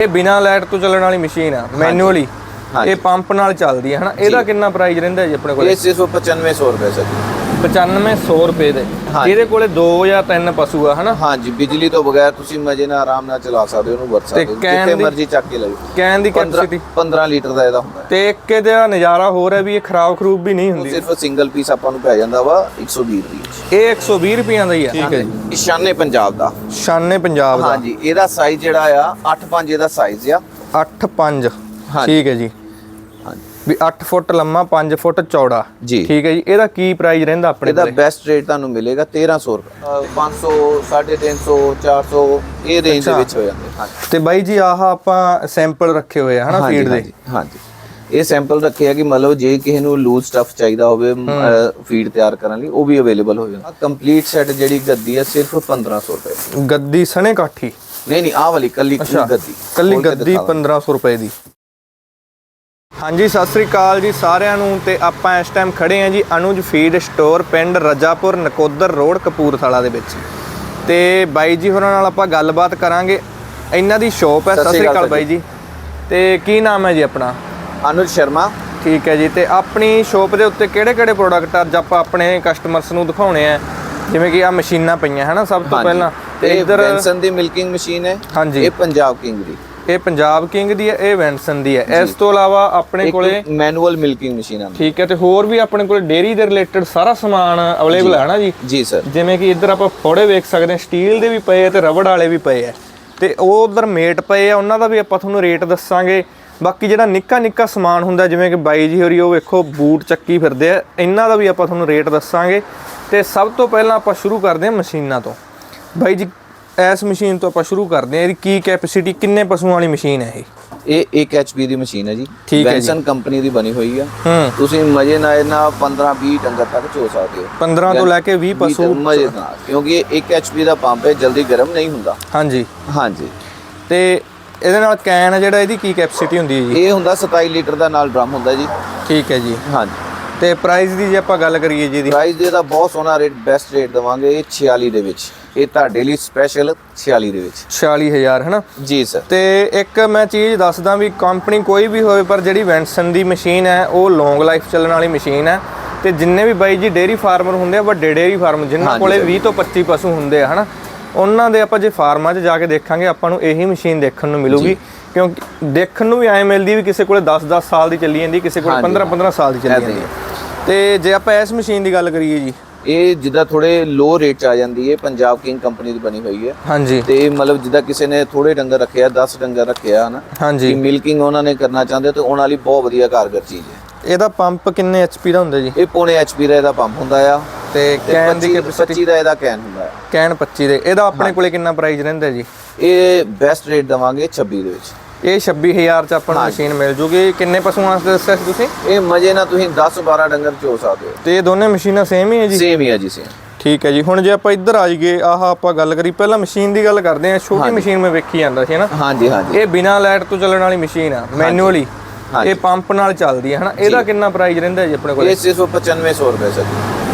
ਇਹ ਬਿਨਾਂ ਲਾਈਟ ਤੋਂ ਚੱਲਣ ਵਾਲੀ ਮਸ਼ੀਨ ਆ ਮੈਨੂਅਲੀ। ਇਹ ਪੰਪ ਨਾਲ ਚੱਲਦੀ ਹੈ ਹਨਾ? ਇਹਦਾ ਕਿੰਨਾ ਪ੍ਰਾਈਸ ਰਹਿੰਦਾ ਜੀ ਆਪਣੇ ਕੋਲ? ਇਹ ਸਿਰਫ 9500 ਰੁਪਏ ਸਰ 9500 ਰੁਪਏ ਦੇ। ਜਿਹਦੇ ਕੋਲੇ 2 ਜਾਂ 3 ਪਸ਼ੂ ਆ ਹਨਾ? ਹਾਂਜੀ ਬਿਜਲੀ ਤੋਂ ਬਗੈਰ ਤੁਸੀਂ ਮਜੇ ਨਾਲ ਆਰਾਮ ਨਾਲ ਚਲਾ ਸਕਦੇ ਹੋ ਉਹਨੂੰ ਵਰਤ ਸਕਦੇ ਹੋ ਜਿੱਥੇ ਮਰਜ਼ੀ ਚੱਕ ਕੇ ਲਓ ਕੈਨ ਦੀ 15 ਕੈਪੈਸਿਟੀ 15 ਲੀਟਰ ਦਾ ਇਹਦਾ ਹੁੰਦਾ ਤੇ ਇੱਕ ਇਹਦਾ ਨਜ਼ਾਰਾ ਹੋਰ ਹੈ ਵੀ ਇਹ ਖਰਾਬ ਖਰੂਬ ਵੀ ਨਹੀਂ ਹੁੰਦੀ। ਸਿਰਫ ਸਿੰਗਲ ਪੀਸ ਆਪਾਂ ਨੂੰ ਪੈ ਜਾਂਦਾ ਵਾ 120 ਰੁਪਏ ਇਹ 120 ਰੁਪਈਆਂ ਦਾ ਹੀ ਆ ਠੀਕ ਹੈ ਜੀ। ਇਸ਼ਾਨੇ ਪੰਜਾਬ ਦਾ। ਸ਼ਾਨੇ ਪੰਜਾਬ ਦਾ। ਹਾਂਜੀ ਇਹਦਾ ਸਾਈਜ਼ ਜਿਹੜਾ ਆ 8.5 ਇਹਦਾ ਸਾਈਜ਼ ਆ। 8 5 ਹਾਂਜੀ। ਠੀਕ ਹੈ ਜੀ। ਵੀ 8 ਫੁੱਟ ਲੰਮਾ 5 ਫੁੱਟ ਚੌੜਾ। ਜੀ। ਠੀਕ ਹੈ ਜੀ ਇਹਦਾ ਕੀ ਪ੍ਰਾਈਸ ਰਹਿੰਦਾ ਆਪਣੇ ਇਹਦਾ ਬੈਸਟ ਰੇਟ ਤੁਹਾਨੂੰ ਮਿਲੇਗਾ 1300 ਰੁਪਏ। ਅਹ 500 350 400 ਇਹ ਰੇਂਜ ਦੇ। ਵਿੱਚ ਹੋ ਜਾਂਦੇ। ਤੇ ਬਾਈ ਜੀ ਆਹ ਆਪਾਂ ਸੈਂਪਲ ਰੱਖੇ ਹੋਏ ਆ ਹਨਾ ਫੀਡ ਦੇ? ਹਾਂਜੀ, ਹਾਂਜੀ। ਇਹ ਸੈਂਪਲ ਰੱਖੇ ਆ ਕਿ ਮਤਲਬ ਜੇ ਕਿਸੇ ਨੂੰ ਲੂਜ਼ ਸਟਫ ਚਾਹੀਦਾ ਹੋਵੇ ਫੀਡ ਤਿਆਰ ਕਰਨ ਲਈ ਉਹ ਵੀ ਅਵੇਲੇਬਲ ਹੋ ਜਾਂਦਾ। ਕੰਪਲੀਟ ਸੈੱਟ ਜਿਹੜੀ ਗੱਦੀ ਹੈ ਸਿਰਫ 1500 ਰੁਪਏ ਗੱਦੀ ਸਣੇ ਕਾਠੀ? ਨਹੀਂ ਨਹੀਂ ਆਹ ਵਾਲੀ ਕੱਲੀ ਗੱਦੀ। ਕੱਲੀ ਗੱਦੀ ਦਿਖਾ ਦਾਂ। 1500 ਰੁਪਏ ਦੀ। ਹਾਂਜੀ ਸਤਿ ਸ੍ਰੀ ਅਕਾਲ ਜੀ ਸਾਰਿਆਂ ਨੂੰ ਤੇ ਆਪਾਂ ਇਸ ਟਾਈਮ ਖੜੇ ਆਂ ਜੀ ਅਨੁਜ ਫੀਡ ਸਟੋਰ ਪਿੰਡ ਰਜਾਪੁਰ ਨਕੋਦਰ ਰੋਡ ਕਪੂਰਥਲਾ ਦੇ ਵਿੱਚ। ਤੇ ਬਾਈ ਜੀ ਹੋਰਾਂ ਨਾਲ ਆਪਾਂ ਗੱਲਬਾਤ ਕਰਾਂਗੇ। ਇਹਨਾਂ ਦੀ ਸ਼ੋਪ ਹੈ ਸਤਿ ਸ੍ਰੀ ਅਕਾਲ ਬਾਈ ਜੀ। ਤੇ ਕੀ ਨਾਮ ਹੈ ਜੀ ਆਪਣਾ? ਅਨੁਜ ਸ਼ਰਮਾ। ਠੀਕ ਹੈ ਜੀ ਤੇ ਆਪਣੀ ਸ਼ੋਪ ਦੇ ਉੱਤੇ ਕਿਹੜੇ-ਕਿਹੜੇ ਪ੍ਰੋਡਕਟ ਅੱਜ ਆਪਾਂ ਆਪਣੇ ਕਸਟਮਰਸ ਨੂੰ ਦਿਖਾਉਣੇ ਆ? ਜਿਵੇਂ ਕਿ ਆ ਮਸ਼ੀਨਾਂ ਪਈਆਂ ਹਨਾ ਸਭ ਤੋਂ। ਪਹਿਲਾਂ। ਤੇ ਇੱਧਰ ਬੈਂਸਨ ਦੀ ਮਿਲਕਿੰਗ ਮਸ਼ੀਨ ਹੈ। ਹਾਂਜੀ। ਇਹ ਪੰਜਾਬ ਕਿੰਗ ਦੀ। ਇਹ ਪੰਜਾਬ ਕਿੰਗ ਦੀ ਹੈ ਇਹ ਵੈਂਸਨ ਦੀ ਹੈ। ਇਸ ਤੋਂ ਇਲਾਵਾ ਆਪਣੇ ਕੋਲੇ ਮੈਨੂਅਲ ਮਿਲਕਿੰਗ ਮਸ਼ੀਨ ਆਉਂਦੀ ਠੀਕ ਹੈ ਤੇ ਹੋਰ ਵੀ ਆਪਣੇ ਕੋਲੇ ਡੇਰੀ ਦੇ ਰਿਲੇਟਡ ਸਾਰਾ ਸਮਾਨ ਅਵੇਲੇਬਲ ਹੈ ਨਾ ਜੀ? ਜੀ ਸਰ ਜਿਵੇਂ ਕਿ ਇੱਧਰ ਆਪਾਂ ਫੋੜੇ ਵੇਖ ਸਕਦੇ ਹਾਂ ਸਟੀਲ ਦੇ ਵੀ ਪਏ ਆ ਤੇ ਰਬੜ ਵਾਲੇ ਵੀ ਪਏ ਆ। ਤੇ ਉਹ ਉਧਰ ਮੇਟ ਪਏ ਆ ਉਹਨਾਂ ਦਾ ਵੀ ਆਪਾਂ ਤੁਹਾਨੂੰ ਰੇਟ ਦੱਸਾਂਗੇ। ਬਾਕੀ ਜਿਹੜਾ ਨਿੱਕਾ ਨਿੱਕਾ ਸਮਾਨ ਹੁੰਦਾ ਜਿਵੇਂ ਕਿ ਬਾਈ ਜੀ ਹੋਰੀ ਉਹ ਵੇਖੋ ਬੂਟ ਚੱਕੀ ਫਿਰਦੇ ਆ ਇਹਨਾਂ ਦਾ ਵੀ ਆਪਾਂ ਤੁਹਾਨੂੰ ਰੇਟ ਦੱਸਾਂਗੇ। ਤੇ ਸਭ ਤੋਂ ਪਹਿਲਾਂ ਆਪਾਂ ਸ਼ੁਰੂ ਕਰਦੇ ਹਾਂ ਮਸ਼ੀਨਾਂ ਤੋਂ। ਬਾਈ ਜੀ ਇਸ ਮਸ਼ੀਨ ਤੋਂ ਆਪਾਂ ਸ਼ੁਰੂ ਕਰਦੇ ਹਾਂ। ਇਹਦੀ ਕੀ ਕੈਪੈਸਿਟੀ ਕਿੰਨੇ ਪਸ਼ੂਆਂ ਵਾਲੀ ਮਸ਼ੀਨ ਹੈ ਇਹ? ਇਹ 1 HP ਦੀ ਮਸ਼ੀਨ ਹੈ ਜੀ। ਬੈਂਸਨ ਕੰਪਨੀ ਦੀ ਬਣੀ ਹੋਈ ਆ। ਤੁਸੀਂ ਮਜੇ ਨਾਲ ਇਹਨਾਂ 15 20 ਡੰਗਰ ਤੱਕ ਚੋ ਸਕਦੇ ਹੋ। 15 ਤੋਂ ਲੈ ਕੇ 20 ਪਸ਼ੂ ਮਜੇ ਨਾਲ ਕਿਉਂਕਿ ਇਹ 1 HP ਦਾ ਪੰਪ ਹੈ ਜਲਦੀ ਗਰਮ ਨਹੀਂ ਹੁੰਦਾ। ਹਾਂਜੀ। ਹਾਂਜੀ। ਤੇ ਇਹਦੇ ਨਾਲ ਕੈਨ ਹੈ ਜਿਹੜਾ ਇਹਦੀ ਕੀ ਕੈਪੈਸਿਟੀ ਹੁੰਦੀ ਹੈ ਜੀ? ਇਹ ਹੁੰਦਾ 27 ਲੀਟਰ ਦਾ ਨਾਲ ਡਰਮ ਹੁੰਦਾ ਜੀ। ਠੀਕ ਹੈ ਜੀ। ਹਾਂਜੀ। ਤੇ ਪ੍ਰਾਈਸ ਦੀ ਜੇ ਆਪਾਂ ਗੱਲ ਕਰੀਏ ਜੀ ਇਹਦੀ ਪ੍ਰਾਈਸ ਦੇ ਦਾ ਬਹੁਤ ਸੋਹਣਾ ਰੇਟ ਬੈਸਟ ਰੇਟ ਦਵਾਂਗੇ ਇਹ 46 ਦੇ ਵਿੱਚ। ਇਹ ਤੁਹਾਡੇ ਲਈ ਸਪੈਸ਼ਲ 46 ਦੇ ਵਿੱਚ। 46000 ਹੈਨਾ? ਜੀ ਸਰ ਤੇ ਇੱਕ ਮੈਂ ਚੀਜ਼ ਦੱਸਦਾ ਵੀ ਕੰਪਨੀ ਕੋਈ ਵੀ ਹੋਵੇ ਪਰ ਜਿਹੜੀ ਵੈਂਸਨ ਦੀ ਮਸ਼ੀਨ ਹੈ ਉਹ ਲੌਂਗ ਲਾਈਫ ਚੱਲਣ ਵਾਲੀ ਮਸ਼ੀਨ ਹੈ। ਤੇ ਜਿੰਨੇ ਵੀ ਬਾਈ ਜੀ ਡੇਰੀ ਫਾਰਮਰ ਹੁੰਦੇ ਆ ਵੱਡੇ ਡੇਰੀ ਫਾਰਮ ਜਿਨ੍ਹਾਂ ਕੋਲੇ ਸਰ। 20 ਤੋਂ 25 ਪਸ਼ੂ ਹੁੰਦੇ ਆ ਹਨਾ? ਉਹਨਾਂ ਦੇ ਆਪਾਂ ਜੇ ਫਾਰਮਾਂ 'ਚ ਜਾ ਕੇ ਦੇਖਾਂਗੇ ਆਪਾਂ ਨੂੰ ਇਹੀ ਮਸ਼ੀਨ ਦੇਖਣ ਨੂੰ ਮਿਲੂਗੀ। ਕਿਉਂਕਿ ਦੇਖਣ ਨੂੰ ਵੀ ਐਂ ਮਿਲਦੀ ਵੀ ਕਿਸੇ ਕੋਲੇ 10-10 ਸਾਲ ਦੀ ਚੱਲੀ ਜਾਂਦੀ ਕਿਸੇ ਕੋਲੇ ਹਾਂਜੀ। 15-15 ਸਾਲ ਦੀ ਚੱਲੀ ਹੀ ਜਾਂਦੀ ਤੇ ਜੇ ਆਪਾਂ ਇਸ ਮਸ਼ੀਨ ਦੀ ਗੱਲ ਕਰੀਏ ਜੀ ਇਹ ਜਿੱਦਾਂ ਥੋੜੇ ਲੋ ਰੇਟ ਚ ਆ ਜਾਂਦੀ ਹੈ ਪੰਜਾਬ ਕਿੰਗ ਕੰਪਨੀ ਦੀ ਬਣੀ ਹੋਈ ਹੈ। ਹਾਂਜੀ। ਤੇ ਮਤਲਬ ਜਿੱਦਾਂ ਕਿਸੇ ਨੇ ਥੋੜੇ ਡੰਗਰ ਰੱਖਿਆ 10 ਡੰਗਰ ਰੱਖਿਆ ਹਨਾ। ਹਾਂਜੀ। ਮਿਲਕਿੰਗ ਉਹਨਾਂ ਨੇ ਕਰਨਾ ਚਾਹੁੰਦੇ ਤੇ ਉਹਨਾਂ ਲਈ ਬਹੁਤ ਵਧੀਆ ਕਾਰਗਰ ਚੀਜ਼ ਹੈ। ਇਹਦਾ ਪੰਪ ਕਿੰਨੇ ਐਚਪੀ ਦਾ ਹੁੰਦਾ ਜੀ? ਇਹ ਪੌਣੇ ਐਚਪੀ ਦਾ ਇਹਦਾ ਪੰਪ ਹੁੰਦਾ ਆ। ਤੇ ਕੈਨ ਦੀ 25 ਕੈਪੈਸਿਟੀ 25 ਦਾ ਇਹਦਾ ਕੈਨ ਹੁੰਦਾ ਆ। ਕੈਨ 25 ਦੇ। ਇਹਦਾ ਆਪਣੇ ਕੋਲੇ ਕਿੰਨਾ ਪ੍ਰਾਈਸ ਰਹਿੰਦਾ ਜੀ? ਇਹ ਬੈਸਟ ਰੇਟ ਦਵਾਂਗੇ 26 ਦੇ ਵਿੱਚ। ਇਹ 26000 ਚ ਆਪਾਂ ਨੂੰ ਮਸ਼ੀਨ ਮਿਲ ਜੂਗੀ। ਕਿੰਨੇ ਪਸ਼ੂਆਂ ਵਾਸਤੇ ਦੱਸਿਆ ਸੀ ਤੁਸੀਂ? ਇਹ ਮਜੇ ਨਾਲ ਤੁਸੀਂ 10 12 ਡੰਗਰ ਚੋ ਸਕਦੇ ਹੋ। ਤੇ ਇਹ ਦੋਨੇ ਮਸ਼ੀਨਾਂ ਸੇਮ ਹੀ ਹੈ ਜੀ? ਸੇਮ ਹੀ ਆ ਜੀ ਸੇਮ ਠੀਕ ਹੈ ਜੀ। ਹੁਣ ਜੇ ਆਪਾਂ ਇੱਧਰ ਆ ਜਾਈਏ ਆਹ ਆਪਾਂ ਗੱਲ ਕਰੀ ਪਹਿਲਾਂ ਮਸ਼ੀਨ ਦੀ ਗੱਲ ਕਰਦੇ ਆ ਛੋਟੀ ਮਸ਼ੀਨ ਮੈਂ ਵੇਖੀ ਜਾਂਦਾ ਸੀ ਨਾ? ਹਾਂਜੀ ਹਾਂਜੀ। ਇਹ ਬਿਨਾਂ ਲਾਈਟ ਤੋਂ ਚੱਲਣ ਵਾਲੀ ਮਸ਼ੀਨ ਆ ਮੈਨੂਅਲੀ। ਇਹ ਪੰਪ ਨਾਲ ਚੱਲਦੀ ਹੈ ਹਨਾ ਇਹਦਾ ਕਿੰਨਾ ਪ੍ਰਾਈਸ ਰਹਿੰਦਾ ਜੀ ਆਪਣੇ ਕੋਲੇ? ਇਹ ਸਿਰਫ 9500 ਰੁਪਏ ਸਰ।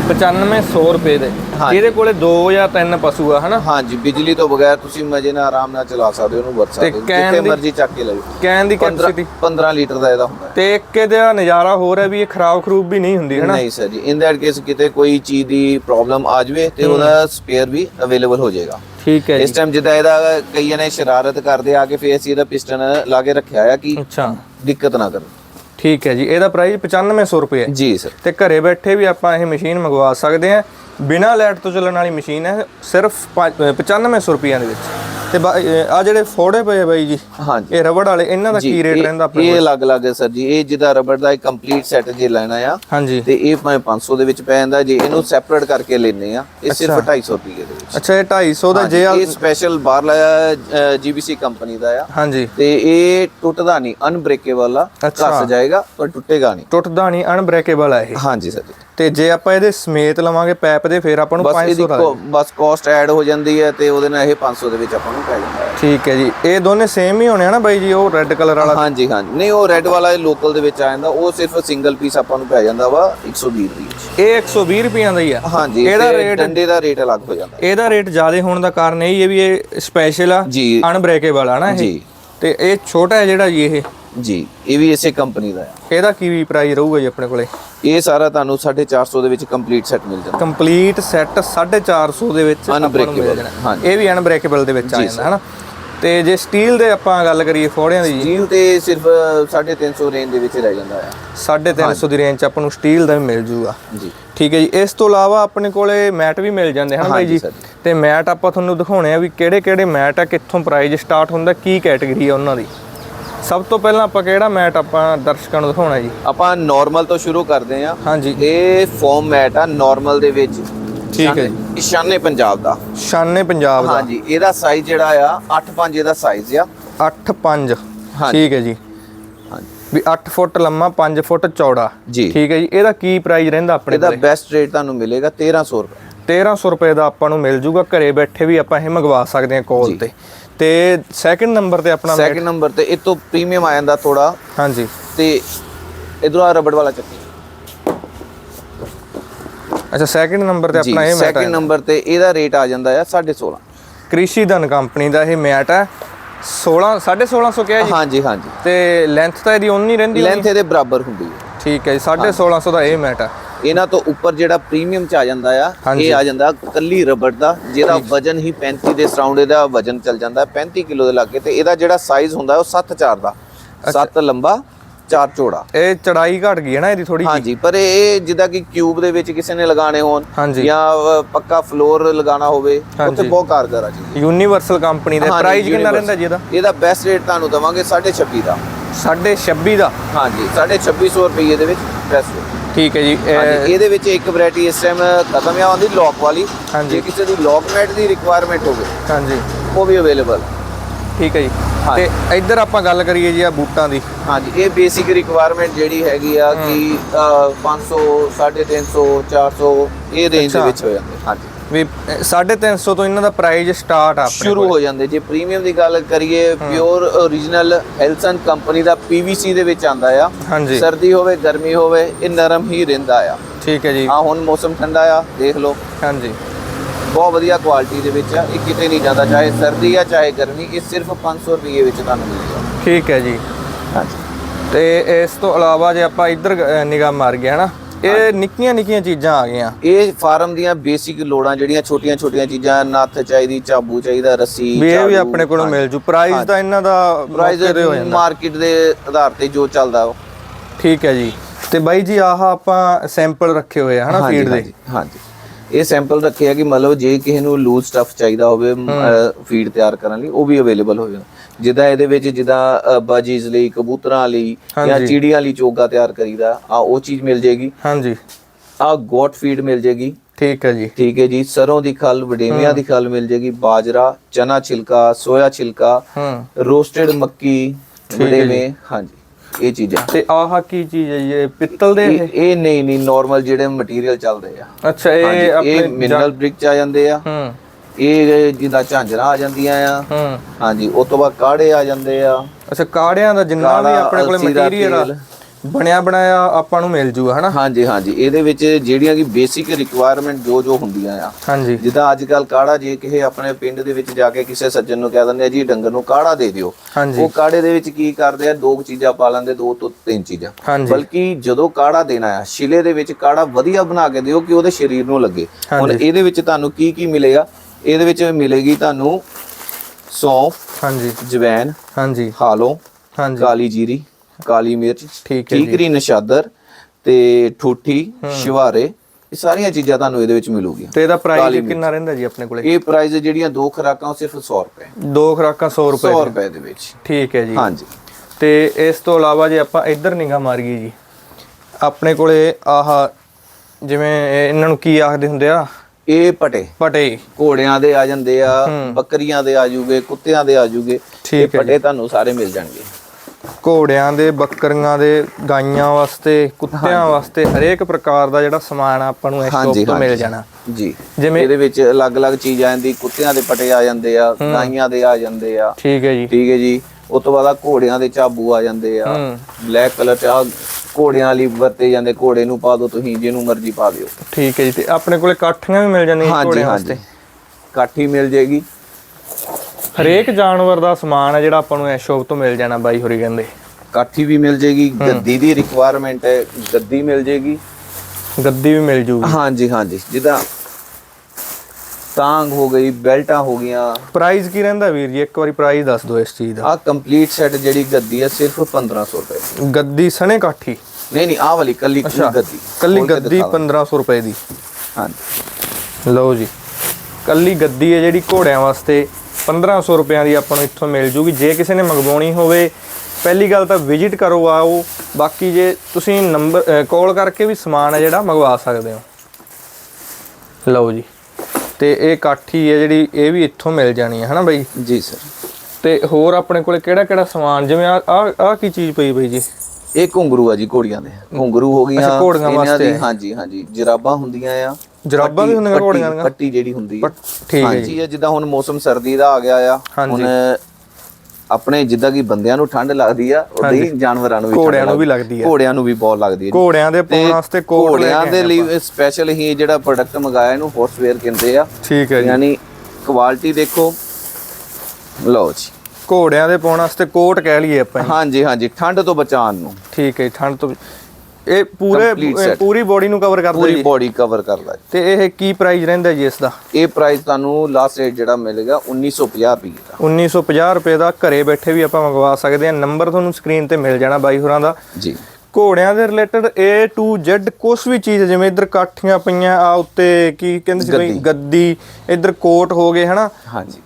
9500 ਰੁਪਏ ਦੇ। ਹਾਂਜੀ। ਜਿਹਦੇ ਕੋਲੇ 2 ਜਾਂ 3 ਪਸ਼ੂ ਆ ਹਨਾ? ਹਾਂਜੀ ਬਿਜਲੀ ਤੋਂ ਬਗੈਰ ਤੁਸੀਂ ਮਜੇ ਨਾਲ ਆਰਾਮ ਨਾਲ ਚਲਾ ਸਕਦੇ ਹੋ ਉਹਨੂੰ ਵਰਤ ਸਕਦੇ ਹੋ ਕਹਿਣ ਜਿੱਥੇ ਦੀ- ਮਰਜ਼ੀ ਚੱਕ ਕੇ ਲਓ ਕੈਨ ਦੀ 15 ਕੈਪੈਸਿਟੀ 15 ਲੀਟਰ ਦਾ ਇਹਦਾ ਹੁੰਦਾ ਤੇ ਇੱਕ ਇਹਦਾ ਨਜ਼ਾਰਾ ਹੋਰ ਹੈ ਵੀ ਇਹ ਖਰਾਬ ਖਰੂਬ ਵੀ ਨਹੀਂ ਹੁੰਦੀ ਹਨਾ? ਨਹੀਂ ਸਰ ਜੀ ਇਨ ਦੈਟ ਕੇਸ ਕਿਤੇ ਕੋਈ ਚੀਜ਼ ਦੀ ਪ੍ਰੋਬਲਮ ਆ ਜਾਵੇ ਤੇ ਉਹਦਾ ਸਪੇਅਰ ਵੀ ਅਵੇਲੇਬਲ ਹੋ ਜਾਏਗਾ। ਠੀਕ ਹੈ ਇਸ ਜੀ। ਟਾਈਮ ਜਿੱਦਾਂ ਇਹਦਾ ਕਈਆਂ ਨੇ ਸ਼ਰਾਰਤ ਕਰਦੇ ਆ ਕੇ ਫੇਰ ਅਸੀਂ ਇਹਦਾ ਪਿਸਟਨ ਲਾ ਕੇ ਰੱਖਿਆ ਆ ਕਿ ਅੱਛਾ। ਦਿੱਕਤ ਨਾ ਕਰਨ ਠੀਕ ਹੈ ਜੀ ਇਹਦਾ ਪ੍ਰਾਈਸ 9500 ਰੁਪਏ ਹੈ। ਜੀ ਸਰ ਤੇ ਘਰੇ ਬੈਠੇ ਵੀ ਆਪਾਂ ਇਹ ਮਸ਼ੀਨ ਮੰਗਵਾ ਸਕਦੇ ਹਾਂ। ਬਿਨਾਂ ਲਾਈਟ ਤੋਂ ਚੱਲਣ ਵਾਲੀ ਮਸ਼ੀਨ ਹੈ ਸਿਰਫ ਪੰਜ- ਅਹ 9500 ਰੁਪਈਆਂ ਦੇ ਵਿੱਚ। ਤੇ ਆ ਜਿਹੜੇ ਫੋੜੇ ਪਏ ਆ ਬਾਈ ਜੀ ਹਾਂਜੀ। ਇਹ ਰਬੜ ਵਾਲੇ ਇਹਨਾਂ ਦਾ ਕੀ ਰੇਟ ਰਹਿੰਦਾ ਆਪਣੇ ਇਹ ਕੋਲ ਅਲੱਗ-ਅਲੱਗ ਹੈ ਸਰ ਜੀ ਇਹ ਜਿਹਦਾ ਰਬੜ ਦਾ ਇੱਕ ਕੰਪਲੀਟ ਸੈੱਟ ਜੇ ਲੈਣਾ ਆ ਹਾਂਜੀ। ਤੇ ਇਹ ਭਾਵੇਂ 500 ਦੇ ਵਿੱਚ ਪੈ ਜਾਂਦਾ ਜੇ ਇਹਨੂੰ ਸੈਪਰੇਟ ਕਰਕੇ ਲੈਨੇ ਆ ਇਹ ਸਿਰਫ ਅੱਛਾ। 250 ਰੁਪਏ ਦੇ ਵਿੱਚ। ਅੱਛਾ ਇਹ 250 ਦਾ ਜੇ ਆ- ਇਹ ਸਪੈਸ਼ਲ ਬਾਹਰ ਲਾਇਆ ਜੀਬੀਸੀ ਕੰਪਨੀ ਦਾ ਆ। ਹਾਂਜੀ। ਤੇ ਇਹ ਟੁੱਟਦਾ ਨਹੀਂ ਅਨਬ੍ਰੇਕੇਬਲ ਆ। ਘਸ ਜਾਏਗਾ ਪਰ ਟੁੱਟੇਗਾ ਨਹੀਂ। ਟੁੱਟਦਾ ਨਹੀਂ ਅਨਬ੍ਰੇਕੇਬਲ ਹੈ ਇਹ। ਹਾਂਜੀ ਸਰ ਜੀ। ਤੇ ਜੇ ਆਪਾਂ ਇਹਦੇ ਸਮੇਤ ਲਵਾਂਗੇ ਪੈਪ ਦੇ ਫਿਰ ਆਪਾਂ ਨੂੰ ਬਸ 500 ਇਹਦੀ ਦਾ ਬਸ ਕਾਸਟ ਐਡ ਹੋ ਜਾਂਦੀ ਹੈ ਤੇ ਉਹਦੇ ਨਾਲ ਇਹ 500 ਦੇ ਵਿੱਚ ਆਪਾਂ ਨੂੰ ਪੈ ਜਾਂਦਾ ਠੀਕ ਹੈ ਜੀ। ਇਹ ਦੋਨੇ ਸੇਮ ਹੀ ਹੋਣੇ ਆ ਨਾ ਬਾਈ ਜੀ ਉਹ ਰੈੱਡ ਕਲਰ ਵਾਲਾ? ਹਾਂਜੀ ਹਾਂਜੀ। ਨਹੀਂ ਉਹ ਰੈੱਡ ਵਾਲਾ ਲੋਕਲ ਦੇ ਵਿੱਚ ਆ ਜਾਂਦਾ ਉਹ ਸਿਰਫ ਸਿੰਗਲ ਪੀਸ ਆਪਾਂ ਨੂੰ ਪੈ ਜਾਂਦਾ ਵਾ 120 ਰੁਪਏ ਇਹ 120 ਰੁਪਈਆਂ ਦਾ ਹੀ ਆ। ਹਾਂਜੀ ਇਹਦਾ ਰੇਟ ਡੰਡੇ ਦਾ ਰੇਟ ਅਲੱਗ ਹੋ ਜਾਂਦਾ। ਇਹਦਾ ਰੇਟ ਜ਼ਿਆਦਾ ਹੋਣ ਦਾ ਕਾਰਨ ਇਹ ਹੀ ਹੈ ਵੀ ਇਹ ਸਪੈਸ਼ਲ ਆ ਅਨਬ੍ਰੇਕੇਬਲ ਆ ਨਾ ਇਹ। ਜੀ। ਤੇ ਇਹ ਛੋਟਾ ਹੈ ਜਿਹੜਾ ਜੀ ਇਹ। ਜੀ ਇਹ ਵੀ ਇਸੇ ਕੰਪਨੀ ਦਾ ਆ। ਇਹਦਾ ਕੀ ਵੀ ਪ੍ਰਾਈਸ ਰਹੂਗਾ ਜੀ ਆਪਣੇ ਕੋਲੇ? ਇਹ ਸਾਰਾ ਤੁਹਾਨੂੰ 450 ਦੇ ਵਿੱਚ ਕੰਪਲੀਟ ਸੈੱਟ ਮਿਲ ਜਾਂਦਾ ਕੰਪਲੀਟ ਸੈੱਟ 450 ਦੇ ਵਿੱਚ ਜਾਣਾ। ਹਾਂਜੀ। ਇਹ ਵੀ ਅਨਬ੍ਰੇਕੇਬਲ ਦੇ ਵਿੱਚ ਆ ਜਾਂਦਾ ਹਨਾ? ਤੇ ਜੇ ਸਟੀਲ ਦੇ ਆਪਾਂ ਗੱਲ ਕਰੀਏ ਫੋੜਿਆਂ ਦੀ ਜੀ। ਸਟੀਲ ਤੇ ਸਿਰਫ 350 ਰੇਂਜ ਦੇ ਵਿੱਚ ਰਹਿ ਜਾਂਦਾ ਆ। 350 ਦੀ ਰੇਂਜ ਚ ਆਪਾਂ ਨੂੰ ਸਟੀਲ ਦਾ ਵੀ ਮਿਲ ਜੂਗਾ ਜੀ। ਠੀਕ ਹੈ ਜੀ ਇਸ ਤੋਂ ਇਲਾਵਾ ਆਪਣੇ ਕੋਲੇ ਮੈਟ ਵੀ ਮਿਲ ਜਾਂਦੇ ਹਨ ਬਾਈ ਜੀ। ਤੇ ਮੈਟ ਆਪਾਂ ਤੁਹਾਨੂੰ ਦਿਖਾਉਣੇ ਆ ਵੀ ਕਿਹੜੇ ਕਿਹੜੇ ਮੈਟ ਆ ਕਿੱਥੋਂ ਪ੍ਰਾਈਸ ਸਟਾਰਟ ਹੁੰਦਾ ਕੀ ਕੈਟਾਗਰੀ ਆ ਉਹਨਾਂ ਦੀ। ਸਭ ਤੋਂ ਪਹਿਲਾਂ ਆਪਾਂ ਕਿਹੜਾ ਮੈਟ ਆਪਾਂ ਦਰਸ਼ਕਾਂ ਨੂੰ ਦਿਖਾਉਣਾ ਜੀ? ਆਪਾਂ ਨਾਰਮਲ ਤੋਂ ਸ਼ੁਰੂ ਕਰਦੇ ਆ ਹਾਂਜੀ। ਇਹ ਫੋਮ ਮੈਟ ਆ ਨਾਰਮਲ ਦੇ ਵਿੱਚ। ਠੀਕ ਹੈ ਜੀ। ਇਸ਼ਾਨੇ ਪੰਜਾਬ ਦਾ। ਸ਼ਾਨੇ ਪੰਜਾਬ ਦਾ। ਹਾਂਜੀ ਇਹਦਾ ਸਾਈਜ਼ ਜਿਹੜਾ ਆ 8.5 ਇਹਦਾ ਸਾਈਜ਼ ਆ। 8 5 ਹਾਂਜੀ। ਠੀਕ ਹੈ ਜੀ। ਵੀ 8 ਫੁੱਟ ਲੰਮਾ 5 ਫੁੱਟ ਚੌੜਾ। ਜੀ। ਠੀਕ ਹੈ ਜੀ। ਇਹਦਾ ਕੀ ਪ੍ਰਾਈਸ ਰਹਿੰਦਾ ਆਪਣੇ ਇਹਦਾ ਬੈਸਟ ਰੇਟ ਤੁਹਾਨੂੰ ਮਿਲੇਗਾ 1300 ਰੁਪਏ। 1300 ਰੁਪਏ ਦਾ ਆਪਾਂ ਨੂੰ ਮਿਲ ਜੂਗਾ। ਘਰੇ ਬੈਠੇ ਵੀ ਆਪਾਂ ਇਹ ਮੰਗਵਾ ਸਕਦੇ ਹਾਂ ਕਾਲ। ਤੇ। ਤੇ ਸੈਕਿੰਡ ਨੰਬਰ ਤੇ ਆਪਣਾ ਸੈਕਿੰਡ ਨੰਬਰ ਤੇ ਇਹ ਤੋਂ ਪ੍ਰੀਮੀਅਮ ਆ ਜਾਂਦਾ ਥੋੜਾ ਹਾਂਜੀ। ਤੇ ਇਧਰੋਂ ਆ ਰਬੜ ਵਾਲਾ ਚੱਕੀ। ਅੱਛਾ ਸੈਕਿੰਡ ਨੰਬਰ ਤੇ ਆਪਣਾ ਇਹ ਮੈਟ ਸੈਕਿੰਡ ਨੰਬਰ ਤੇ ਇਹਦਾ ਰੇਟ ਆ ਜਾਂਦਾ ਆ 16.5 ਕ੍ਰਿਸ਼ੀ ਧਨ ਕੰਪਨੀ ਦਾ ਇਹ ਮੈਟ ਹੈ 16 1650 ਕਿਹਾ ਜੀ? ਹਾਂਜੀ ਹਾਂਜੀ। ਤੇ ਲੈਂਥ ਤਾਂ ਇਹਦੀ ਉਨੀ ਰਹਿੰਦੀ? ਲੈਂਥ ਇਹਦੇ ਬਰਾਬਰ ਹੁੰਦੀ ਹੈ। ਠੀਕ ਹੈ ਜੀ 1650 ਦਾ ਇਹ ਮੈਟ ਹੈ ਇਹਨਾਂ ਤੋਂ ਉੱਪਰ ਜਿਹੜਾ ਪ੍ਰੀਮੀਅਮ ਚ ਆ ਜਾਂਦਾ ਆ ਹਾਂਜੀ। ਇਹ ਆ ਜਾਂਦਾ ਕੱਲੀ ਰਬੜ ਦਾ ਜਿਹਦਾ ਵਜਨ ਹੀ 35 ਦੇ ਸਰਾਊਂਡ ਇਹਦਾ ਵਜਨ ਚੱਲ ਜਾਂਦਾ ਹੈ 35 ਕਿਲੋ ਦੇ ਲਾਗੇ ਤੇ ਇਹਦਾ ਜਿਹੜਾ ਸਾਈਜ਼ ਹੁੰਦਾ ਉਹ 7.4 ਦਾ। 7 ਲੰਬਾ 4 ਚੌੜਾ। ਇਹ ਚੜਾਈ ਘਟ ਗਈ ਹੈ ਨਾ ਇਹਦੀ ਥੋੜੀ ਹਾਂਜੀ ਪਰ ਇਹ ਜਿੱਦਾਂ ਕਿ ਕਿਊਬ ਦੇ ਵਿੱਚ ਕਿਸੇ ਨੇ ਲਗਾਣੇ ਹੋਣ ਹਾਂਜੀ। ਜਾਂ ਅ, ਪੱਕਾ ਫਲੋਰ ਲਗਾਉਣਾ ਹੋਵੇ ਉੱਥੇ ਹਾਂਜੀ। ਬਹੁਤ ਕਾਰਗਰ ਆ ਜੀ। ਯੂਨੀਵਰਸਲ ਕੰਪਨੀ ਦਾ ਹਾਂਜੀ, ਪ੍ਰਾਈਸ ਕਿੰਨਾ universal। ਰਹਿੰਦਾ ਜੀ ਇਹਦਾ? ਇਹਦਾ ਬੈਸਟ ਰੇਟ ਤੁਹਾਨੂੰ ਦਵਾਂਗੇ 26 ਦਾ। 26 ਦਾ? ਹਾਂਜੀ 2600 ਰੁਪਏ ਦੇ ਵਿੱਚ ਬੈਸਟ ਠੀਕ ਹੈ ਜੀ ਹਾਂਜੀ ਇਹਦੇ ਵਿੱਚ ਇੱਕ ਵੈਰਾਈਟੀ ਇਸ ਟਾਈਮ ਖਤਮ ਆ ਆਉਂਦੀ ਲੌਕ ਵਾਲੀ ਹਾਂਜੀ। ਜੇ ਕਿਸੇ ਦੀ ਲੌਕ ਮੈਟ ਦੀ ਰਿਕੁਆਇਰਮੈਂਟ ਹੋਵੇ ਹਾਂਜੀ। ਉਹ ਵੀ ਅਵੇਲੇਬਲ ਠੀਕ ਹੈ ਜੀ। ਹਾਂਜੀ। ਤੇ ਇੱਧਰ ਆਪਾਂ ਗੱਲ ਕਰੀਏ ਜੀ ਆ ਬੂਟਾਂ ਦੀ। ਹਾਂਜੀ ਇਹ ਬੇਸਿਕ ਰਿਕੁਆਇਰਮੈਂਟ ਜਿਹੜੀ ਹੈਗੀ ਆ ਕਿ ਅ, 500 350 400 ਇਹ ਰੇਂਜ ਦੇ ਅੱਛਾ। ਵਿੱਚ ਹੋ ਜਾਂਦੇ। ਹਾਂਜੀ। ਵੀ 350 ਤੋਂ ਇਹਨਾਂ ਦਾ ਪ੍ਰਾਈਸ ਸਟਾਰਟ ਆ ਆਪਣੇ ਸ਼ੁਰੂ। ਹੋ ਜਾਂਦੇ ਜੇ। ਪ੍ਰੀਮੀਅਮ ਦੀ ਗੱਲ ਕਰੀਏ ਪਿਓਰ origignal ਹੈਲਸਨ ਕੰਪਨੀ ਦਾ PVC ਦੇ ਵਿੱਚ ਆਂਦਾ ਆ। ਹਾਂਜੀ। ਸਰਦੀ ਹੋਵੇ ਗਰਮੀ ਹੋਵੇ ਇਹ ਨਰਮ ਹੀ ਰਹਿੰਦਾ ਆ। ਠੀਕ ਹੈ ਜੀ। ਆ ਹੁਣ ਮੌਸਮ ਠੰਡਾ ਆ ਦੇਖ ਲਓ। ਹਾਂਜੀ। ਬਹੁਤ ਵਧੀਆ ਕੁਆਲਿਟੀ ਦੇ ਵਿੱਚ ਆ। ਇਹ ਕਿਤੇ ਨਹੀਂ ਜਾਂਦਾ ਚਾਹੇ ਸਰਦੀ ਆ ਚਾਹੇ ਗਰਮੀ ਇਹ ਸਿਰਫ 500 ਰੁਪਏ ਵਿੱਚ ਤੁਹਾਨੂੰ ਮਿਲੇਗਾ ਠੀਕ ਹੈ ਜੀ। ਹਾਂਜੀ। ਤੇ ਇਸ ਤੋਂ ਇਲਾਵਾ ਜੇ ਆਪਾਂ ਇੱਧਰ ਨਿਗਾਹ ਮਾਰ ਗਏ ਹਨਾ? ਇਹ ਨਿੱਕੀਆਂ ਨਿੱਕੀਆਂ ਚੀਜ਼ਾਂ ਆ ਗਈਆਂ। ਇਹ ਫਾਰਮ ਦੀਆਂ ਬੇਸਿਕ ਲੋੜਾਂ ਜਿਹੜੀਆਂ ਛੋਟੀਆਂ ਛੋਟੀਆਂ ਚੀਜ਼ਾਂ ਨੱਥ ਚਾਹੀਦੀ ਚਾਬੂ ਚਾਹੀਦਾ ਰੱਸੀ ਵੀ ਇਹ ਵੀ ਆਪਣੇ ਕੋਲੋਂ ਮਿਲ ਜੂ। ਪ੍ਰਾਈਸ ਦਾ ਇਹਨਾਂ ਦਾ ਪ੍ਰਾਈਸ ਮਾਰਕੀਟ ਦੇ ਆਧਾਰ ਤੇ ਜੋ ਚੱਲਦਾ ਉਹ। ਠੀਕ ਹੈ ਜੀ। ਤੇ ਬਾਈ ਜੀ ਆਹ ਆਪਾਂ ਸੈਂਪਲ ਰੱਖੇ ਹੋਏ ਆ ਹਨਾ ਫੀਡ ਦੇ? ਹਾਂਜੀ। ਇਹ ਸੈਂਪਲ ਰੱਖੇ ਆ ਕਿ ਮਤਲਬ ਜੇ ਕਿਸੇ ਨੂੰ ਲੂਜ਼ ਸਟਫ ਚਾਹੀਦਾ ਹੋਵੇ ਫੀਡ ਤਿਆਰ ਕਰਨ ਲਈ ਉਹ ਵੀ ਅਵੇਲੇਬਲ ਹੋ ਜਾਂਦਾ ਜਿੱਦਾਂ ਇਹਦੇ ਵਿੱਚ ਜਿੱਦਾਂ ਬਾਜੀਜ਼ ਲਈ ਕਬੂਤਰਾਂ ਲਈ ਜਾਂ। ਚਿੜੀਆਂ ਲਈ ਚੋਗਾ ਤਿਆਰ ਕਰੀਦਾ ਆ ਉਹ ਚੀਜ਼ ਮਿਲ ਜੇਗੀ ਹਾਂਜੀ। ਆ ਗੋਟ ਫੀਡ ਮਿਲ ਜੇਗੀ ਠੀਕ ਹੈ ਜੀ। ਠੀਕ ਹੈ ਜੀ। ਸਰੋਂ ਦੀ ਖਲ ਵਡੇਵਿਆਂ ਦੀ ਖਲ ਮਿਲ ਜੇਗੀ ਬਾਜਰਾ ਚਨਾ ਛਿਲਕਾ ਸੋਇਆ ਛਿਲਕਾ ਹੂੰ। ਰੋਸਟਡ ਮੱਕੀ। ਵਡੇਵੇਂ ਹਾਂਜੀ। ਇਹ ਚੀਜ਼ਾਂ। ਤੇ ਆਹ ਕੀ ਚੀਜ਼ ਹੈ ਜੀ? ਇਹ ਪਿੱਤਲ ਦੇ ਇਹ ਇਹ? ਨਹੀਂ ਨਹੀਂ ਨਾਰਮਲ ਜਿਹੜੇ ਮਟੀਰੀਅਲ ਚੱਲਦੇ ਆ। ਅੱਛਾ ਹਾਂਜੀ, ਇਹ ਆਪਣੇ ਮਿਨਰਲ ਬ੍ਰਿਕ ਚ ਆ ਜਾਂਦੇ ਆ। ਹੂੰ। ਇਹ ਜਿੱਦਾਂ ਝਾਂਜਰਾਂ ਆ ਜਾਂਦੀਆਂ ਆ। ਹੂੰ। ਹਾਂਜੀ ਉਸ ਤੋਂ ਬਾਅਦ ਕਾੜੇ ਆ ਜਾਂਦੇ ਆ। ਅੱਛਾ ਕਾੜਿਆਂ ਦਾ ਜਿੰਨਾ ਵੀ ਕਾੜਾ, ਆਪਣੇ ਕੋਲੇ ਅਲਸੀ ਦਾ ਮਟੀਰੀਅਲ ਆ ਤੇਲ। ਬਣਿਆ ਬਣਾਇਆ ਆਪਾਂ ਨੂੰ ਮਿਲ ਜੂਗਾ ਹਨਾ? ਹਾਂਜੀ ਹਾਂਜੀ। ਇਹਦੇ ਵਿੱਚ ਜਿਹੜੀਆਂ ਕਿ ਬੇਸਿਕ ਰਿਕੁਆਇਰਮੈਂਟ ਜੋ ਜੋ ਹੁੰਦੀਆਂ ਆ। ਹਾਂਜੀ। ਜਿੱਦਾਂ ਅੱਜ ਕੱਲ ਕਾੜਾ ਜੇ ਕਿਸੇ ਆਪਣੇ ਪਿੰਡ ਦੇ ਵਿੱਚ ਜਾ ਕੇ ਕਿਸੇ ਸੱਜਣ ਨੂੰ ਕਹਿ ਦਿੰਦੇ ਆ ਜੀ ਡੰਗਰ ਨੂੰ ਕਾੜਾ ਦੇ ਦਿਓ। ਉਹ ਕਾੜੇ ਦੇ ਵਿੱਚ ਕੀ ਕਰਦੇ ਆ? ਦੋ ਚੀਜ਼ਾਂ ਪਾ ਲੈਂਦੇ ਦੋ ਤੋਂ ਤਿੰਨ ਚੀਜ਼ਾਂ। ਬਲਕਿ ਜਦੋਂ ਕਾੜਾ ਦੇਣਾ ਆ ਸ਼ਿਲੇ ਦੇ ਵਿੱਚ ਕਾੜਾ ਵਧੀਆ ਬਣਾ ਕੇ ਦਿਓ ਕਿ ਉਹਦੇ ਸਰੀਰ ਨੂੰ ਲੱਗੇ। ਹੁਣ। ਇਹਦੇ ਵਿੱਚ ਤੁਹਾਨੂੰ ਕੀ ਕੀ ਮਿਲੇਗਾ? ਇਹਦੇ ਵਿੱਚ ਮਿਲੇਗੀ ਤੁਹਾਨੂੰ ਸੌਂਫ ਹਾਂਜੀ। ਜਵੈਨ ਹਾਂਜੀ। ਹਾਲੋਂ ਹਾਂਜੀ। ਕਾਲੀ ਜੀਰੀ ਕਾਲੀ ਮਿਰਚ ਠੀਕ ਹੈ ਜੀ। ਠੀਕਰੀ ਨਸ਼ਾਦਰ ਤੇ ਠੂਠੀ ਸ਼ਿਵਾਰੇ ਇਹ ਸਾਰੀਆਂ ਚੀਜ਼ਾਂ ਤੁਹਾਨੂੰ ਇਹਦੇ ਵਿੱਚ ਮਿਲੂਗੀਆਂ। ਤੇ ਇਹਦਾ ਪ੍ਰਾਈਸ। ਕਿੰਨਾ ਰਹਿੰਦਾ ਜੀ ਆਪਣੇ ਕੋਲੇ? ਇਹ ਪ੍ਰਾਈਸ ਜਿਹੜੀਆਂ ਦੋ ਖੁਰਾਕਾਂ ਸਿਰਫ 100 ਰੁਪਏ। ਦੋ ਖਰਾਕਾਂ 100 ਰੁਪਏ 100 ਦੀਆਂ। ਰੁਪਏ ਦੇ ਵਿੱਚ। ਠੀਕ ਹੈ ਜੀ। ਹਾਂਜੀ। ਤੇ ਇਸ ਤੋਂ ਇਲਾਵਾ ਜੇ ਆਪਾਂ ਇੱਧਰ ਨਿਗਾਹ ਮਾਰੀਏ ਜੀ ਆਪਣੇ ਕੋਲੇ ਆਹ ਜਿਵੇਂ ਇਹ- ਇਹਨਾਂ ਨੂੰ ਕੀ ਆਖਦੇ ਹੁੰਦੇ ਆ? ਇਹ ਪਟੇ। ਪਟੇ। ਘੋੜਿਆਂ ਦੇ ਆ ਜਾਂਦੇ ਆ ਬੱਕਰੀਆਂ ਦੇ ਆ ਜੂਗੇ ਕੁੱਤਿਆਂ ਦੇ ਆ ਜੂਗੇ ਇਹ ਪਟੇ ਤੁਹਾਨੂੰ ਸਾਰੇ ਮਿਲ ਜਾਣਗੇ। ਘੋੜਿਆਂ ਦੇ ਬੱਕਰੀਆਂ ਦੇ ਗਾਈਆਂ ਵਾਸਤੇ ਕੁੱਤਿਆਂ ਵਾਸਤੇ ਹਰੇਕ ਪ੍ਰਕਾਰ ਦਾ ਜਿਹੜਾ ਸਮਾਨ ਆਪਾਂ ਨੂੰ ਇਸ ਸ਼ੋਪ ਤੋਂ ਮਿਲ। ਜਾਣਾ। ਜੀ। ਜਿਵੇਂ ਇਹਦੇ ਵਿੱਚ ਅਲੱਗ-ਅਲੱਗ ਚੀਜ਼ ਆ ਜਾਂਦੀ ਕੁੱਤਿਆਂ ਦੇ ਪਟੇ ਆ ਜਾਂਦੇ ਆ ਗਾਈਆਂ ਦੇ ਆ ਜਾਂਦੇ ਆ। ਠੀਕ ਹੈ ਜੀ। ਠੀਕ ਹੈ ਜੀ। ਉਸ ਤੋਂ ਬਾਅਦ ਆ ਘੋੜਿਆਂ ਦੇ ਚਾਬੂ ਆ ਜਾਂਦੇ ਆ। ਬਲੈਕ ਕਲਰ ਚ ਆ ਘੋੜਿਆਂ ਲਈ ਵਰਤੇ ਜਾਂਦੇ ਘੋੜੇ ਨੂੰ ਪਾ ਦਿਓ ਤੁਸੀਂ ਜਿਹਨੂੰ ਮਰਜ਼ੀ ਪਾ ਦਿਓ। ਠੀਕ ਹੈ ਜੀ ਤੇ ਆਪਣੇ ਕੋਲੇ ਕਾਠੀਆਂ ਵੀ ਮਿਲ ਜਾਂਦੀਆਂ ਘੋੜਿਆਂ ਵਾਸਤੇ? ਕਾਠੀ ਮਿਲ ਜੇਗੀ। ਹਰੇਕ ਜਾਨਵਰ ਦਾ ਸਮਾਨ ਹੈ ਜਿਹੜਾ ਆਪਾਂ ਨੂੰ ਇਸ ਸ਼ੋਪ ਤੋਂ ਮਿਲ ਜਾਣਾ ਬਾਈ ਹੋਰੀ ਕਹਿੰਦੇ। ਕਾਠੀ ਵੀ ਮਿਲ ਜੇਗੀ ਗੱਦੀ ਦੀ ਰਿਕੁਆਇਰਮੈਂਟ ਹੈ ਗੱਦੀ ਮਿਲ ਜੇਗੀ। ਗੱਦੀ ਵੀ ਮਿਲ ਜੂਗੀ। ਹਾਂਜੀ ਹਾਂਜੀ ਜਿੱਦਾਂ ਤਾਂਗ ਹੋ ਗਈ ਬੈਲਟਾਂ ਹੋ ਗਈਆਂ। ਪ੍ਰਾਈਸ ਕੀ ਰਹਿੰਦਾ ਵੀਰ ਜੀ? ਇੱਕ ਵਾਰੀ ਪ੍ਰਾਈਸ ਦੱਸ ਦਿਓ ਇਸ ਚੀਜ਼ ਦਾ। ਆ ਕੰਪਲੀਟ ਸੈੱਟ ਜਿਹੜੀ ਗੱਦੀ ਹੈ ਸਿਰਫ 1500 ਰੁਪਏ ਗੱਦੀ ਸਣੇ ਕਾਠੀ? ਨਹੀਂ ਨਹੀਂ ਆਹ ਵਾਲੀ ਕੱਲੀ ਗੱਦੀ। ਕੱਲੀ ਗੱਦੀ ਦਿਖਾਵਾਂ। 1500 ਰੁਪਏ ਦੀ। ਹਾਂਜੀ। ਲਓ ਜੀ ਕੱਲੀ ਗੱਦੀ ਹੈ ਜਿਹੜੀ ਘੋੜਿਆਂ ਵਾਸਤੇ 1500 ਰੁਪਿਆਂ ਦੀ ਆਪਾਂ ਨੂੰ ਇੱਥੋਂ ਮਿਲ ਜੂਗੀ। ਜੇ ਕਿਸੇ ਨੇ ਮੰਗਵਾਉਣੀ ਹੋਵੇ ਪਹਿਲੀ ਗੱਲ ਤਾਂ ਵਿਜ਼ਿਟ ਕਰੋ ਆਓ। ਬਾਕੀ ਜੇ ਤੁਸੀਂ ਨੰਬਰ ਕਾਲ ਕਰਕੇ ਵੀ ਸਮਾਨ ਹੈ ਜਿਹੜਾ ਮੰਗਵਾ ਸਕਦੇ ਹੋ। ਲਓ ਜੀ। ਤੇ ਇਹ ਕਾਠੀ ਹੈ ਜਿਹੜੀ ਇਹ ਵੀ ਇੱਥੋਂ ਮਿਲ ਜਾਣੀ ਹੈ ਹਨਾ ਬਾਈ? ਜੀ ਸਰ। ਤੇ ਹੋਰ ਆਪਣੇ ਕੋਲੇ ਕਿਹੜਾ ਕਿਹੜਾ ਸਮਾਨ? ਜਿਵੇਂ ਆ ਆ ਆਹ ਕੀ ਚੀਜ਼ ਪਈ ਬਾਈ ਜੀ? ਇਹ ਘੁੰਗਰੂ ਆ ਜੀ ਘੋੜੀਆਂ ਦੇ। ਘੁੰਗਰੂ ਹੋ ਗਈਆਂ ਅੱਛਾ, ਘੋੜੀਆਂ ਇਹਨਾਂ ਵਾਸਤੇ। ਹਾਂਜੀ ਹਾਂਜੀ। ਜਰਾਬਾਂ ਹੁੰਦੀਆਂ ਆ। ਜਰਾਬਾਂ ਵੀ ਹੁੰਦੀਆਂ ਘੋੜੀਆਂ ਦੀਆਂ? ਪੱਟੀ ਜਿਹੜੀ ਹੁੰਦੀ ਹੈ ਠੀਕ ਹੈ ਜੀ। ਇਹ ਜਿੱਦਾਂ ਹੁਣ ਮੌਸਮ ਸਰਦੀ ਦਾ ਆ ਗਿਆ ਆ। ਹੁਣ ਆਪਣੇ ਜਿੱਦਾਂ ਕਿ ਬੰਦਿਆਂ ਨੂੰ ਠੰਡ ਲੱਗਦੀ ਆ ਉਦਾਂ ਹੀ ਜਾਨਵਰਾਂ ਨੂੰ ਵੀ ਘੋੜਿਆਂ ਨੂੰ ਵੀ ਲੱਗਦੀ। ਆ। ਘੋੜਿਆਂ ਨੂੰ ਵੀ ਬਹੁਤ ਲੱਗਦੀ ਜੀ। ਘੋੜਿਆਂ ਦੇ ਪਾਉਣ ਵਾਸਤੇ ਕੋਟ ਘੋੜਿਆਂ ਦੇ ਲਈ ਸਪੈਸ਼ਲ ਹੀ ਜਿਹੜਾ ਪ੍ਰੋਡਕਟ ਮੰਗਾਇਆ ਇਹਨੂੰ ਹਾਰਸਵੇਅਰ ਕਹਿੰਦੇ ਆ। ਠੀਕ ਹੈ ਜੀ। ਯਾਨੀ ਕੁਆਲਿਟੀ ਦੇਖੋ। ਲਓ ਜੀ। ਘੋੜਿਆਂ ਦੇ ਪਾਉਣ ਵਾਸਤੇ ਕੋਟ ਕਹਿ ਲਈਏ ਆਪਾਂ। ਹਾਂਜੀ ਹਾਂਜੀ ਠੰਡ ਤੋਂ ਬਚਾਉਣ ਨੂੰ। ਠੀਕ ਹੈ ਠੰਡ ਤੋਂ ਇਹ ਪੂਰੇ Complete ਇਹ set। ਪੂਰੀ ਬੋਡੀ ਨੂੰ ਕਵਰ ਕਰਦਾ ਪੂਰੀ ਜੀ। ਬੋਡੀ ਕਵਰ ਕਰਦਾ। ਤੇ ਇਹ ਕੀ ਪ੍ਰਾਈਸ ਰਹਿੰਦਾ ਜੀ ਇਸ ਦਾ? ਇਹ ਪ੍ਰਾਈਸ ਤੁਹਾਨੂੰ ਲਾਸਟ ਰੇਟ ਜਿਹੜਾ ਮਿਲੇਗਾ 1950 ਰੁਪਏ ਦਾ। 1950 ਰੁਪਏ ਦਾ ਘਰੇ ਬੈਠੇ ਵੀ ਆਪਾਂ ਮੰਗਵਾ ਸਕਦੇ ਹਾਂ। ਨੰਬਰ ਤੁਹਾਨੂੰ ਸਕਰੀਨ ਤੇ ਮਿਲ ਜਾਣਾ ਬਾਈ ਹੋਰਾਂ ਦਾ। ਜੀ। ਘੋੜਿਆਂ ਦੇ ਰਿਲੇਟਡ A to Z ਕੁਝ ਵੀ ਚੀਜ਼ ਜਿਵੇਂ ਇੱਧਰ ਕਾਠੀਆਂ ਪਈਆਂ ਆ ਉੱਤੇ ਕੀ ਕਹਿੰਦੇ ਸੀ ਬਈ ਗੱਦੀ। ਇੱਧਰ ਕੋਟ ਹੋ ਗਏ ਹਨਾ?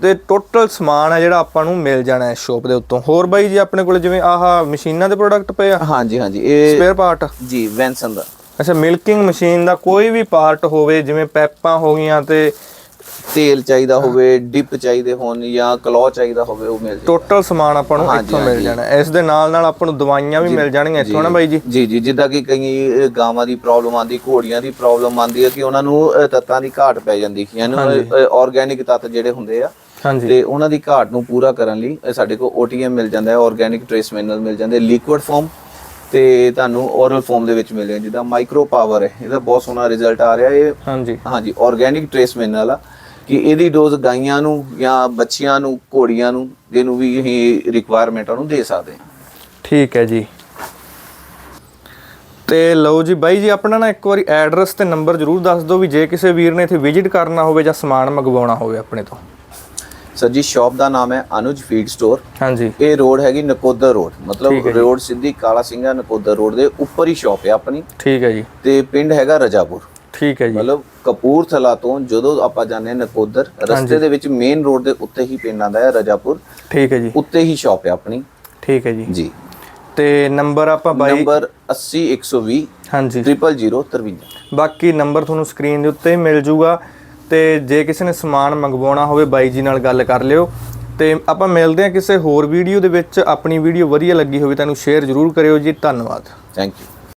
ਤੇ ਟੋਟਲ ਸਮਾਨ ਹੈ ਜਿਹੜਾ ਆਪਾਂ ਨੂੰ ਮਿਲ ਜਾਣਾ ਹੈ ਸ਼ੋਪ ਦੇ ਉੱਤੋਂ। ਹੋਰ ਬਾਈ ਜੀ ਆਪਣੇ ਕੋਲ ਜਿਵੇਂ ਆਹ ਮਸ਼ੀਨਾਂ ਦੇ ਪ੍ਰੋਡਕਟ ਪਏ ਆ? ਹਾਂਜੀ ਹਾਂਜੀ ਇਹ ਸਪੇਅਰ ਪਾਰਟ ਜੀ ਵੈਂਸਨ ਦਾ। ਅੱਛਾ ਮਿਲਕਿੰਗ ਮਸ਼ੀਨ ਦਾ ਕੋਈ ਵੀ ਪਾਰਟ ਹੋਵੇ ਜਿਵੇਂ ਪੈਪਾਂ ਹੋ ਗਈਆਂ ਤੇ ਤੇਲ ਚਾਹੀਦਾ ਹੋਵੇ ਡਿਪ ਚਾਹੀਦੇ ਹੋਣ ਜਾਂ ਕਲੋ ਚਾਹੀਦਾ ਹੋਵੇ ਉਹ ਮਿਲ ਜੇ ਟੋਟਲ ਸਮਾਨ ਆਪਾਂ ਨੂੰ ਇੱਥੋਂ ਮਿਲ। ਜਾਣਾ। ਇਸ ਦੇ ਨਾਲ ਨਾਲ ਆਪਾਂ ਨੂੰ ਦਵਾਈਆਂ ਵੀ ਮਿਲ ਜਾਣਗੀਆਂ ਇੱਥੋਂ ਨਾ ਬਾਈ ਜੀ? ਜੀ ਜੀ ਜਿੱਦਾਂ ਕਿ ਕਈ ਗਾਵਾਂ ਦੀ ਪ੍ਰੋਬਲਮ ਆਂਦੀ ਘੋੜੀਆਂ ਦੀ ਪ੍ਰੋਬਲਮ ਆਂਦੀ ਹੈ ਕਿ ਉਹਨਾਂ ਨੂੰ ਤੱਤਾਂ ਦੀ ਘਾਟ ਪੈ ਜਾਂਦੀ ਹੈ ਯਾਨੀ ਆਰਗੈਨਿਕ ਤੱਤ ਜਿਹੜੇ ਹੁੰਦੇ ਆ ਤੇ ਉਹਨਾਂ ਦੀ ਘਾਟ ਨੂੰ ਪੂਰਾ ਕਰਨ ਲਈ ਸਾਡੇ ਕੋਲ OTM ਮਿਲ ਜਾਂਦਾ ਹੈ ਆਰਗੈਨਿਕ ਟ੍ਰੇਸ ਮਿਨਰਲ ਮਿਲ ਜਾਂਦੇ ਲਿਕੁਇਡ ਫਾਰਮ ਤੇ ਤੁਹਾਨੂੰ ਔਰਲ ਫਾਰਮ ਦੇ ਵਿੱਚ ਮਿਲੇ ਜਿੱਦਾਂ ਮਾਈਕਰੋ ਪਾਵਰ ਹੈ ਇਹਦਾ ਬਹੁਤ ਸੋਹਣਾ ਰਿਜ਼ਲਟ ਆ ਰਿਹਾ ਇਹ ਹਾਂਜੀ। ਹਾਂਜੀ ਆਰਗੈਨਿਕ ਟ੍ਰੇਸ ਮਿਨਰਲ ਆ। ਕਿ ਇਹਦੀ ਡੋਜ਼ ਗਾਈਆਂ ਨੂੰ ਜਾਂ ਬੱਚੀਆਂ ਨੂੰ ਘੋੜੀਆਂ ਨੂੰ ਜਿਹਨੂੰ ਵੀ ਇਹ ਰਿਕੁਆਇਰਮੈਂਟ ਉਹਨੂੰ ਦੇ ਸਕਦੇ ਹਾਂ। ਠੀਕ ਹੈ ਜੀ। ਤੇ ਲਓ ਜੀ ਬਾਈ ਜੀ ਆਪਣਾ ਨਾ ਇੱਕ ਵਾਰੀ ਐਡਰੈਸ ਤੇ ਨੰਬਰ ਜਰੂਰ ਦੱਸ ਦਿਓ ਵੀ ਜੇ ਕਿਸੇ ਵੀਰ ਨੇ ਇੱਥੇ ਵਿਜ਼ਿਟ ਕਰਨਾ ਹੋਵੇ ਜਾਂ ਸਮਾਨ ਮੰਗਵਾਉਣਾ ਹੋਵੇ ਆਪਣੇ ਤੋਂ। ਸਰ ਜੀ ਸ਼ਾਪ ਦਾ ਨਾਮ ਹੈ ਅਨੁਜ ਫੀਡ ਸਟੋਰ ਹਾਂਜੀ। ਇਹ ਰੋਡ ਹੈਗੀ ਨਕੋਦਰ ਰੋਡ ਮਤਲਬ ਰੋਡ ਸਿੱਧੀ ਕਾਲਾ ਸਿੰਘਾ ਨਕੋਦਰ ਰੋਡ ਦੇ ਉੱਪਰ ਹੀ ਸ਼ਾਪ ਹੈ ਆਪਣੀ। ਠੀਕ ਹੈ ਜੀ। ਤੇ ਪਿੰਡ ਹੈਗਾ ਰਜਾਪੁਰ। ਠੀਕ ਹੈ ਜੀ। ਮਤਲਬ ਕਪੂਰਥਲਾ ਤੋਂ ਜਦੋਂ ਆਪਾਂ ਜਾਂਦੇ ਹਾਂ ਨਕੋਦਰ ਰਸਤੇ ਦੇ ਵਿੱਚ ਮੇਨ ਰੋਡ ਦੇ ਉੱਤੇ ਹੀ ਪਿੰਡ ਆਂਦਾ ਹੈ ਰਜਾਪੁਰ। ਠੀਕ ਹੈ ਜੀ। ਉੱਤੇ ਹੀ ਸ਼ਾਪ ਹੈ ਆਪਣੀ। ਠੀਕ ਹੈ ਜੀ। ਜੀ। ਤੇ ਨੰਬਰ ਆਪਾਂ ਬਾਈ ਨੰਬਰ 80120 ਹਾਂਜੀ। 00053 ਬਾਕੀ ਨੰਬਰ ਤੁਹਾਨੂੰ ਸਕਰੀਨ ਦੇ ਉੱਤੇ ਮਿਲ ਜੂਗਾ। ਤੇ ਜੇ ਕਿਸੇ ਨੇ ਸਮਾਨ ਮੰਗਵਾਉਣਾ ਹੋਵੇ ਬਾਈ ਜੀ ਨਾਲ ਗੱਲ ਕਰ ਲਿਓ। ਤੇ ਆਪਾਂ ਮਿਲਦੇ ਹਾਂ ਕਿਸੇ ਹੋਰ ਵੀਡੀਓ ਦੇ ਵਿੱਚ। ਆਪਣੀ ਵੀਡੀਓ ਵਧੀਆ ਲੱਗੀ ਹੋਵੇ ਤਾਂ ਇਹਨੂੰ ਸ਼ੇਅਰ ਜ਼ਰੂਰ ਕਰਿਓ ਜੀ। ਧੰਨਵਾਦ। Thank you